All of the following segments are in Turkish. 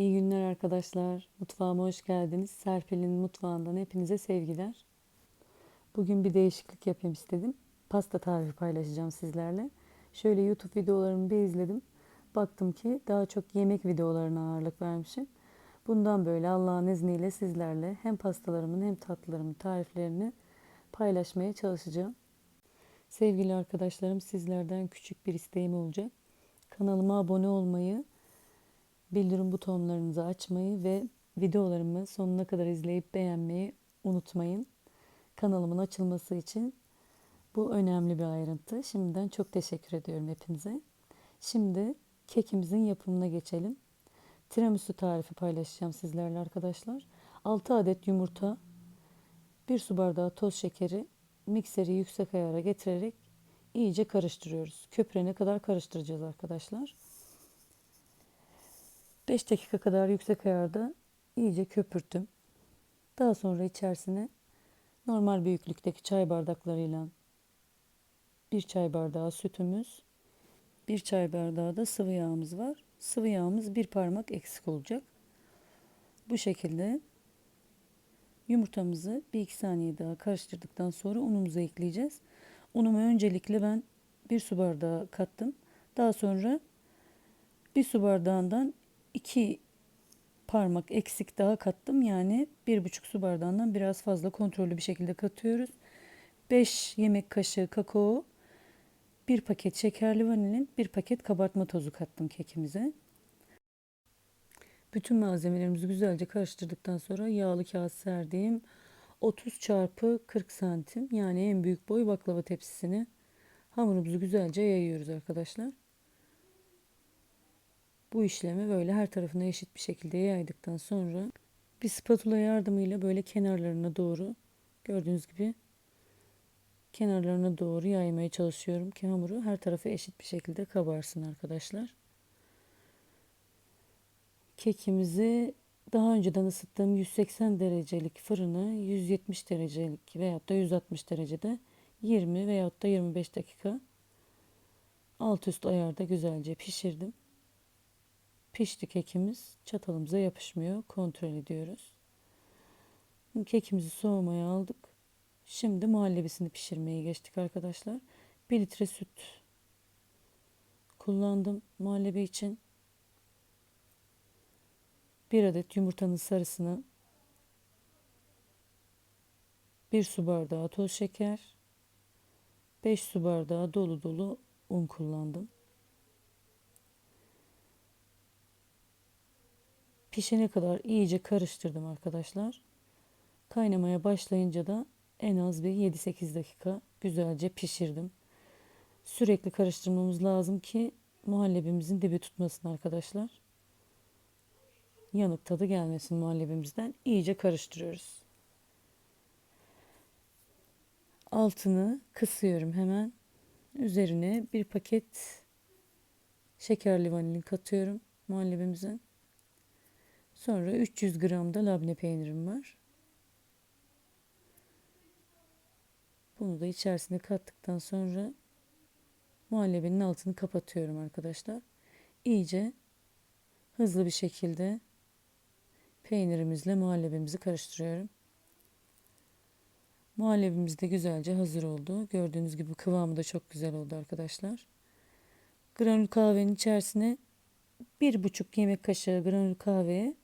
İyi günler arkadaşlar. Mutfağıma hoş geldiniz. Serpil'in mutfağından hepinize sevgiler. Bugün bir değişiklik yapayım istedim. Pasta tarifi paylaşacağım sizlerle. Şöyle YouTube videolarımı bir izledim. Baktım ki daha çok yemek videolarına ağırlık vermişim. Bundan böyle Allah'ın izniyle sizlerle hem pastalarımın hem tatlılarımın tariflerini paylaşmaya çalışacağım. Sevgili arkadaşlarım sizlerden küçük bir isteğim olacak. Kanalıma abone olmayı, bildirim butonlarınızı açmayı ve videolarımı sonuna kadar izleyip beğenmeyi unutmayın. Kanalımın açılması için bu önemli bir ayrıntı. Şimdiden çok teşekkür ediyorum hepinize. Şimdi kekimizin yapımına geçelim. Tiramisu tarifi paylaşacağım sizlerle arkadaşlar. 6 adet yumurta, 1 su bardağı toz şekeri, mikseri yüksek ayara getirerek iyice karıştırıyoruz. Köpürene kadar karıştıracağız arkadaşlar. 5 dakika kadar yüksek ayarda iyice köpürttüm. Daha sonra içerisine normal büyüklükteki çay bardaklarıyla bir çay bardağı sütümüz, bir çay bardağı da sıvı yağımız var. Sıvı yağımız bir parmak eksik olacak. Bu şekilde yumurtamızı bir iki saniye daha karıştırdıktan sonra unumuzu ekleyeceğiz. Unumu öncelikle ben bir su bardağı kattım. Daha sonra bir su bardağından iki parmak eksik daha kattım. Yani bir buçuk su bardağından biraz fazla kontrollü bir şekilde katıyoruz. 5 yemek kaşığı kakao, bir paket şekerli vanilin, bir paket kabartma tozu kattım kekimize. Bütün malzemelerimizi güzelce karıştırdıktan sonra yağlı kağıt serdiğim 30 çarpı 40 santim yani en büyük boy baklava tepsisini hamurumuzu güzelce yayıyoruz arkadaşlar. Bu işlemi böyle her tarafına eşit bir şekilde yaydıktan sonra bir spatula yardımıyla böyle kenarlarına doğru gördüğünüz gibi kenarlarına doğru yaymaya çalışıyorum ki hamuru her tarafı eşit bir şekilde kabarsın arkadaşlar. Kekimizi daha önceden ısıttığım 180 derecelik fırını 170 derecelik veyahut da 160 derecede 20 veyahut da 25 dakika alt üst ayarda güzelce pişirdim. Pişti kekimiz. Çatalımıza yapışmıyor. Kontrol ediyoruz. Kekimizi soğumaya aldık. Şimdi muhallebisini pişirmeye geçtik arkadaşlar. 1 litre süt kullandım muhallebi için. 1 adet yumurtanın sarısını 1 su bardağı toz şeker 5 su bardağı dolu dolu un kullandım. Pişene kadar iyice karıştırdım arkadaşlar. Kaynamaya başlayınca da en az bir 7-8 dakika güzelce pişirdim. Sürekli karıştırmamız lazım ki muhallebimizin dibi tutmasın arkadaşlar. Yanık tadı gelmesin muhallebimizden. İyice karıştırıyoruz. Altını kısıyorum hemen. Üzerine bir paket şekerli vanilin katıyorum muhallebimizin. Sonra 300 gram da labne peynirim var. Bunu da içerisine kattıktan sonra muhallebenin altını kapatıyorum arkadaşlar. İyice hızlı bir şekilde peynirimizle muhallebimizi karıştırıyorum. Muhallebimiz de güzelce hazır oldu. Gördüğünüz gibi kıvamı da çok güzel oldu arkadaşlar. Granül kahvenin içerisine bir buçuk yemek kaşığı granül kahveye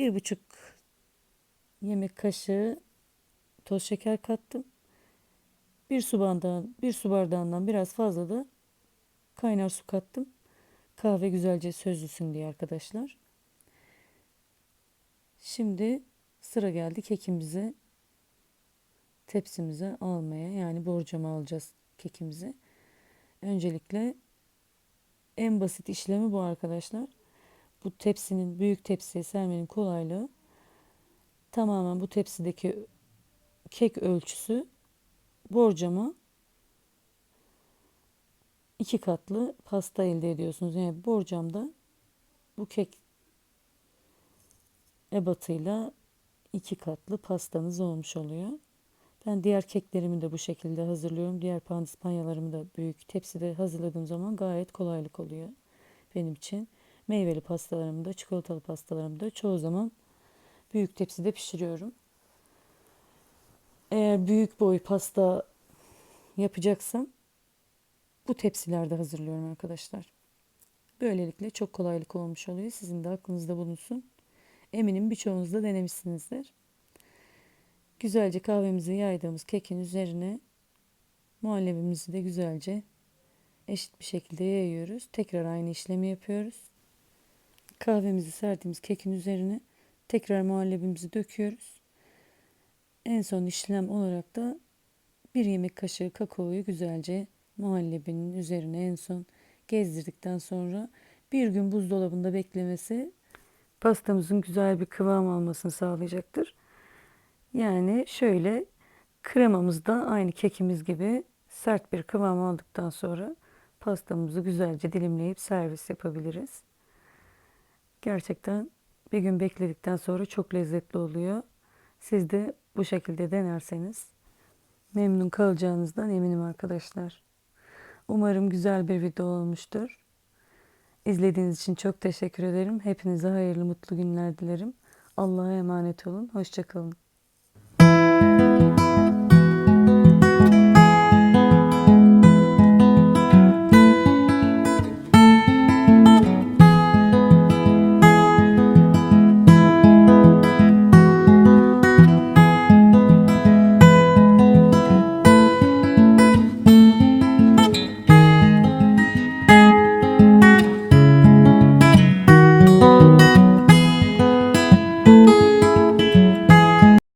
bir buçuk yemek kaşığı toz şeker kattım. Bir su bardağından, bir su bardağından biraz fazla da kaynar su kattım. Kahve güzelce sözlüsün diye arkadaşlar. Şimdi sıra geldi kekimizi tepsimize almaya yani borcama alacağız kekimizi. Öncelikle en basit işlemi bu arkadaşlar bu tepsinin büyük tepsiye sermenin kolaylığı tamamen bu tepsideki kek ölçüsü borcama iki katlı pasta elde ediyorsunuz. Yani borcamda bu kek ebatıyla iki katlı pastanız olmuş oluyor. Ben diğer keklerimi de bu şekilde hazırlıyorum. Diğer pandispanyalarımı da büyük tepside hazırladığım zaman gayet kolaylık oluyor benim için. Meyveli pastalarımı da, çikolatalı pastalarımı da çoğu zaman büyük tepside pişiriyorum. Eğer büyük boy pasta yapacaksam bu tepsilerde hazırlıyorum arkadaşlar. Böylelikle çok kolaylık olmuş oluyor. Sizin de aklınızda bulunsun. Eminim birçoğunuz da denemişsinizdir. Güzelce kahvemizi yaydığımız kekin üzerine muhallebimizi de güzelce eşit bir şekilde yayıyoruz. Tekrar aynı işlemi yapıyoruz. Kahvemizi serdiğimiz kekin üzerine tekrar muhallebimizi döküyoruz. En son işlem olarak da bir yemek kaşığı kakaoyu güzelce muhallebinin üzerine en son gezdirdikten sonra bir gün buzdolabında beklemesi pastamızın güzel bir kıvam almasını sağlayacaktır. Yani şöyle kremamız da aynı kekimiz gibi sert bir kıvam aldıktan sonra pastamızı güzelce dilimleyip servis yapabiliriz. Gerçekten bir gün bekledikten sonra çok lezzetli oluyor. Siz de bu şekilde denerseniz memnun kalacağınızdan eminim arkadaşlar. Umarım güzel bir video olmuştur. İzlediğiniz için çok teşekkür ederim. Hepinize hayırlı mutlu günler dilerim. Allah'a emanet olun. Hoşçakalın.